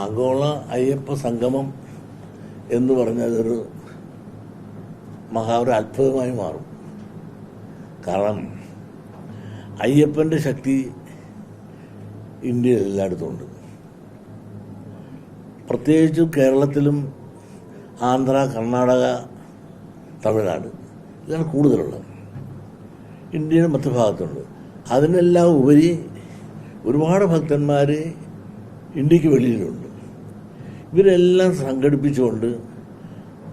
ആഗോള അയ്യപ്പ സംഗമം എന്ന് പറഞ്ഞാൽ ഒരു മഹാ ഒരു അത്ഭുതമായി മാറും. കാരണം അയ്യപ്പന്റെ ശക്തി ഇന്ത്യയിൽ എല്ലായിടത്തും ഉണ്ട് പ്രത്യേകിച്ചും കേരളത്തിലും ആന്ധ്ര കർണാടക തമിഴ്നാട് ഇതാണ് കൂടുതലുള്ളത്. ഇന്ത്യയുടെ മറ്റു ഭാഗത്തുണ്ട് അതിനെല്ലാം ഉപരി ഒരുപാട് ഭക്തന്മാർ ഇന്ത്യയ്ക്ക് വെളിയിലുണ്ട്. ഇവരെല്ലാം സംഘടിപ്പിച്ചുകൊണ്ട്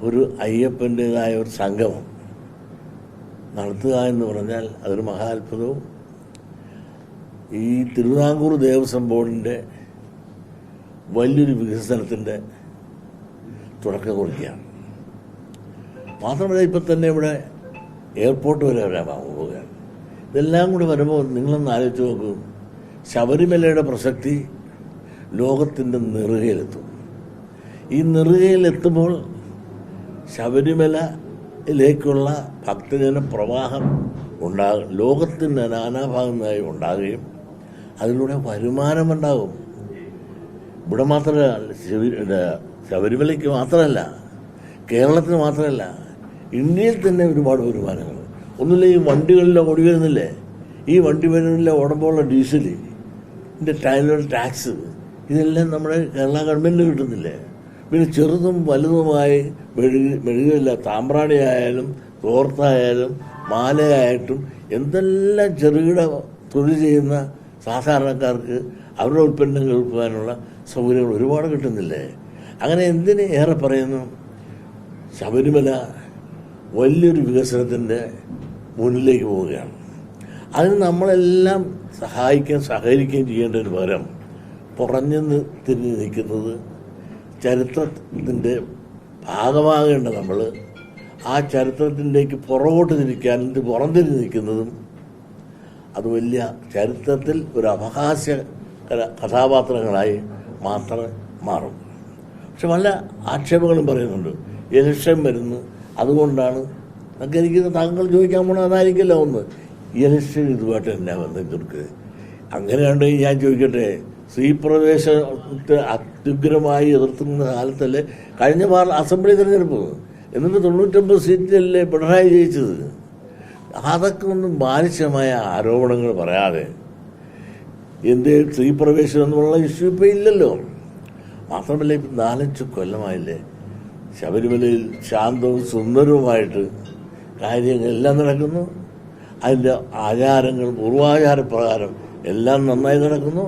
ഒരു അയ്യപ്പന്റേതായ ഒരു സംഗമം നടത്തുക എന്ന് പറഞ്ഞാൽ അതൊരു മഹാത്ഭുതവും. ഈ തിരുവിതാംകൂർ ദേവസ്വം ബോർഡിന്റെ വലിയൊരു വികസനത്തിന്റെ തുടക്കം കുറിക്കുകയാണ്. മാത്രമല്ല ഇപ്പം തന്നെ ഇവിടെ എയർപോർട്ട് വരെ വരാൻ പോവുകയാണ്. ഇതെല്ലാം കൂടി വരുമ്പോൾ നിങ്ങളൊന്ന് ആലോചിച്ച് നോക്കൂ. ശബരിമലയുടെ പ്രസക്തി ലോകത്തിന്റെ നെറുകയിലെത്തും. ഈ നെറുകയിലെത്തുമ്പോൾ ശബരിമലയിലേക്കുള്ള ഭക്തജന പ്രവാഹം ഉണ്ടാകും. ലോകത്തിന്റെ നാനാഭാഗങ്ങളായി ഉണ്ടാകുകയും അതിലൂടെ വരുമാനമുണ്ടാകും. ഇവിടെ മാത്രമല്ല ശബരിമലയ്ക്ക് മാത്രമല്ല കേരളത്തിന് മാത്രമല്ല ഇന്ത്യയിൽ തന്നെ ഒരുപാട് വരുമാനങ്ങൾ. ഒന്നുമില്ല ഈ വണ്ടികളിലെ ഓടി വരുന്നില്ലേ? ഈ വണ്ടി വരുന്നില്ല ഓടുമ്പോഴുള്ള ഡീസൽ ഇതിന്റെ ടാക്സ് ഇതെല്ലാം നമ്മുടെ കേരള ഗവൺമെന്റിന് കിട്ടുന്നില്ലേ? പിന്നെ ചെറുതും വലുതുമായി മെഴുകി മെഴുകില്ല താമ്രാണിയായാലും തോർത്തായാലും മാലയായിട്ടും എന്തെല്ലാം ചെറുകിട തൊഴിൽ ചെയ്യുന്ന സാധാരണക്കാർക്ക് അവരുടെ ഉൽപ്പന്നങ്ങൾ കേൾക്കുവാനുള്ള സൗകര്യങ്ങൾ ഒരുപാട് കിട്ടുന്നില്ലേ? അങ്ങനെ എന്തിന് ഏറെ പറയുന്നു? ശബരിമല വലിയൊരു വികസനത്തിന്റെ മുന്നിലേക്ക് പോവുകയാണ്. അതിന് നമ്മളെല്ലാം സഹായിക്കുകയും സഹകരിക്കുകയും ചെയ്യേണ്ടതിന് പകരം പുറഞ്ഞു തിരിഞ്ഞു നിൽക്കുന്നത് ചരിത്രത്തിന്റെ ഭാഗമാകേണ്ട നമ്മൾ. ആ ചരിത്രത്തിന്റെക്ക് പുറകോട്ട് തിരിക്കാൻ പുറംതിരിഞ്ഞ് നിൽക്കുന്നതും അത് വലിയ ചരിത്രത്തിൽ ഒരു അപഹാസ്യ കഥാപാത്രങ്ങളായി മാത്രമേ മാറും. പക്ഷെ പല ആക്ഷേപങ്ങളും പറയുന്നുണ്ട്. എലക്ഷൻ വരുന്നു. അതുകൊണ്ടാണ് എനിക്ക് താങ്കൾ ചോദിക്കാൻ പോണത് അതായിരിക്കില്ല ഒന്ന്. എലക്ഷൻ ഇതുമായിട്ട് എന്നാ ബന്ധം തീർക്കുക അങ്ങനെയാണെങ്കിൽ ഞാൻ ചോദിക്കട്ടെ? സ്ത്രീപ്രവേശത്തെ അത്യുഗ്രമായി എതിർത്തുന്ന കാലത്തല്ലേ കഴിഞ്ഞ അസംബ്ലി തിരഞ്ഞെടുപ്പ് എന്നിട്ട് തൊണ്ണൂറ്റൊമ്പത് സീറ്റിലല്ലേ പിണറായി ജയിച്ചത്. അതൊക്കെ ഒന്നും ബാലിശമായ ആരോപണങ്ങൾ പറയാതെ എന്തേ സ്ത്രീപ്രവേശനം എന്നുള്ള ഇഷ്യൂ ഇപ്പം ഇല്ലല്ലോ. മാത്രമല്ല ഇപ്പം നാലഞ്ച് കൊല്ലമായില്ലേ ശബരിമലയിൽ ശാന്തവും സുന്ദരവുമായിട്ട് കാര്യങ്ങളെല്ലാം നടക്കുന്നു. അതിന്റെ ആചാരങ്ങൾ പൂർവാചാര പ്രകാരം എല്ലാം നന്നായി നടക്കുന്നു.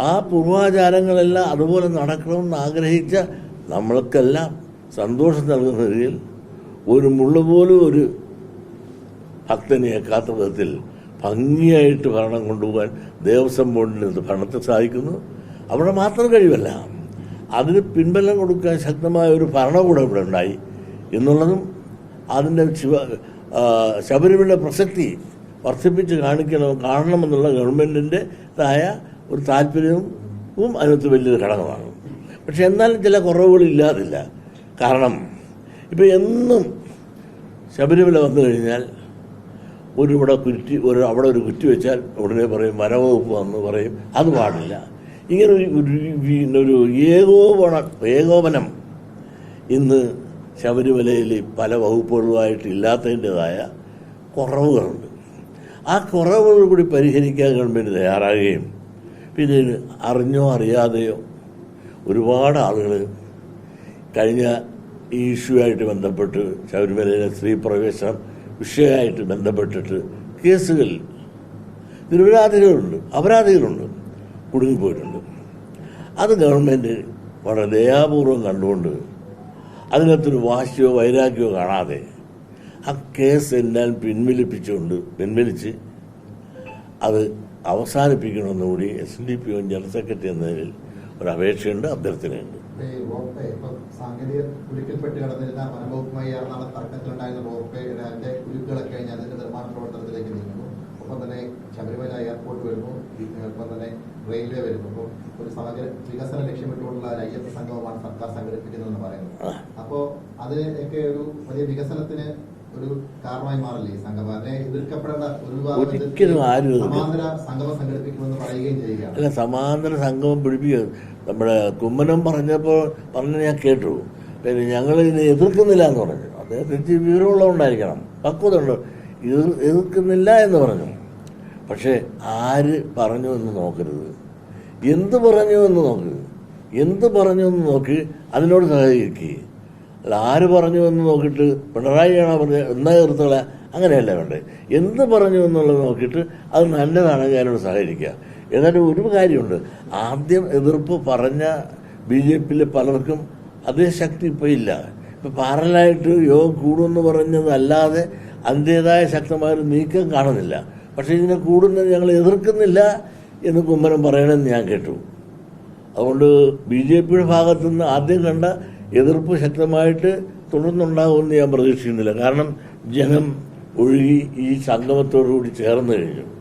ആ പൂർവാചാരങ്ങളെല്ലാം അതുപോലെ നടക്കണമെന്ന് ആഗ്രഹിച്ച നമ്മൾക്കെല്ലാം സന്തോഷം രീതിയിൽ ഒരു മുള്ള പോലും ഒരു ഭക്തനെ ഏക്കാത്ത വിധത്തിൽ ഭംഗിയായിട്ട് ഭരണം കൊണ്ടുപോകാൻ ദേവസ്വം നിന്ന് ഭരണത്തെ സാധിക്കുന്നു. അവിടെ മാത്രം കഴിവല്ല അതിന് പിൻബലം കൊടുക്കാൻ ശക്തമായ ഒരു ഭരണകൂടം ഇവിടെ ഉണ്ടായി എന്നുള്ളതും അതിന്റെ ശിവ ശബരിമല പ്രസക്തി വർദ്ധിപ്പിച്ച് കാണിക്കണം കാണണമെന്നുള്ള ഗവൺമെന്റിന്റെതായ ഒരു താല്പര്യവും അതിനകത്ത് വലിയൊരു ഘടകമാണ്. പക്ഷെ എന്നാലും ചില കുറവുകളില്ലാതില്ല. കാരണം ഇപ്പം എന്നും ശബരിമല വന്നു കഴിഞ്ഞാൽ ഒരു ഇവിടെ കുറ്റി ഒരു അവിടെ ഒരു കുറ്റി വെച്ചാൽ ഉടനെ പറയും വനവകുപ്പ് വന്ന് പറയും അത് പാടില്ല. ഇങ്ങനെ ഒരു ഒരു ഏകോപന ഏകോപനം ഇന്ന് ശബരിമലയിൽ പല വകുപ്പുകളുമായിട്ട് ഇല്ലാത്തതിന്റെതായ കുറവുകളുണ്ട്. ആ കുറവുകൾ കൂടി പരിഹരിക്കാൻ ഗവൺമെന്റ് തയ്യാറാകുകയും ഇത് അറിഞ്ഞോ അറിയാതെയോ ഒരുപാട് ആളുകൾ കഴിഞ്ഞ ഈ ഇഷ്യൂ ആയിട്ട് ബന്ധപ്പെട്ട് ശബരിമലയിലെ സ്ത്രീ പ്രവേശനം വിഷയമായിട്ട് ബന്ധപ്പെട്ടിട്ട് കേസുകൾ നിരപരാധികളുണ്ട് അപരാധികളുണ്ട് കുടുങ്ങിപ്പോയിട്ടുണ്ട്. അത് ഗവൺമെന്റ് വളരെ ദയാപൂർവം കണ്ടുകൊണ്ട് അതിനകത്തൊരു വാശിയോ വൈരാഗ്യമോ കാണാതെ ആ കേസ് എല്ലാം പിൻവലിപ്പിച്ചുകൊണ്ട് പിൻവലിച്ച് അത് അവസാനിപ്പിക്കണമെന്നുകൂടി S D P O general secretary എന്ന നിലയിൽ ഒരു അപേക്ഷയുണ്ട് അഭ്യർത്ഥനയുണ്ട്. ഒപ്പം തന്നെ ശബരിമല എയർപോർട്ട് വരുന്നു ഒപ്പം തന്നെ റെയിൽവേ വരുന്നു. അപ്പോൾ ഒരു സമഗ്ര വികസന ലക്ഷ്യമിട്ടുള്ള ഒരു അയ്യപ്പ സംഗമമാണ് സർക്കാർ സംഘടിപ്പിക്കുന്നതെന്ന് പറയുന്നത് അപ്പോൾ അതിനൊക്കെ ഒരു വലിയ വികസനത്തിന് ഒരു കാരണമായി മാറില്ലേ? സംഗമം അതിനെ എതിർക്കപ്പെടേണ്ട ഒരിക്കലും ആരും. സമാന്തര സംഗമം സംഘടിപ്പിക്കുമെന്ന് പറയുകയും ചെയ്യുക അല്ല സമാന്തര സംഗമം പിടിപ്പിക്കുക. നമ്മുടെ കുമ്മനം പറഞ്ഞപ്പോൾ പറഞ്ഞ ഞാൻ കേട്ടു. പിന്നെ ഞങ്ങൾ ഇതിനെ എതിർക്കുന്നില്ല എന്ന് പറഞ്ഞു. അദ്ദേഹത്തിന് വിവരമുള്ളതുകൊണ്ടായിരിക്കണം. പക്വത ഉണ്ട് എതിർ എതിർക്കുന്നില്ല എന്ന് പറഞ്ഞു. പക്ഷേ ആര് പറഞ്ഞു എന്ന് നോക്കരുത്. എന്ത് പറഞ്ഞു എന്ന് നോക്കരുത് എന്ത് പറഞ്ഞു എന്ന് നോക്കി. അതിനോട് സഹകരിക്കുക അല്ല ആര് പറഞ്ഞു എന്ന് നോക്കിയിട്ട് പിണറായിയാണോ പറഞ്ഞത്? എന്നാ എതിർത്തോളെ അങ്ങനെയല്ല വേണ്ടത്. എന്ത് പറഞ്ഞു എന്നുള്ളത് നോക്കിയിട്ട് അത് നല്ലതാണെങ്കിൽ അതിനോട് സഹകരിക്കുക. എന്നാലും ഒരു കാര്യമുണ്ട്. ആദ്യം എതിർപ്പ് പറഞ്ഞ ബി ജെ പിയിലെ പലർക്കും അതേ ശക്തി ഇപ്പോൾ ഇല്ല. ഇപ്പം പാരലായിട്ട് യോഗം കൂടുമെന്ന് പറഞ്ഞതല്ലാതെ അതിന്റെതായ ശക്തമായൊരു നീക്കം കാണുന്നില്ല. പക്ഷേ ഇതിനെ കൂടുന്നത് ഞങ്ങൾ എതിർക്കുന്നില്ല എന്ന് കുമ്മനം പറയണമെന്ന് ഞാൻ കേട്ടു. അതുകൊണ്ട് ബി ജെ പിയുടെ ഭാഗത്തുനിന്ന് ആദ്യം കണ്ട എതിർപ്പ് ശക്തമായിട്ട് തുടർന്നുണ്ടാകുമെന്ന് ഞാൻ പ്രതീക്ഷിക്കുന്നില്ല. കാരണം ജനം ഒഴുകി ഈ സംഗമത്തോടുകൂടി ചേർന്ന് കഴിഞ്ഞു.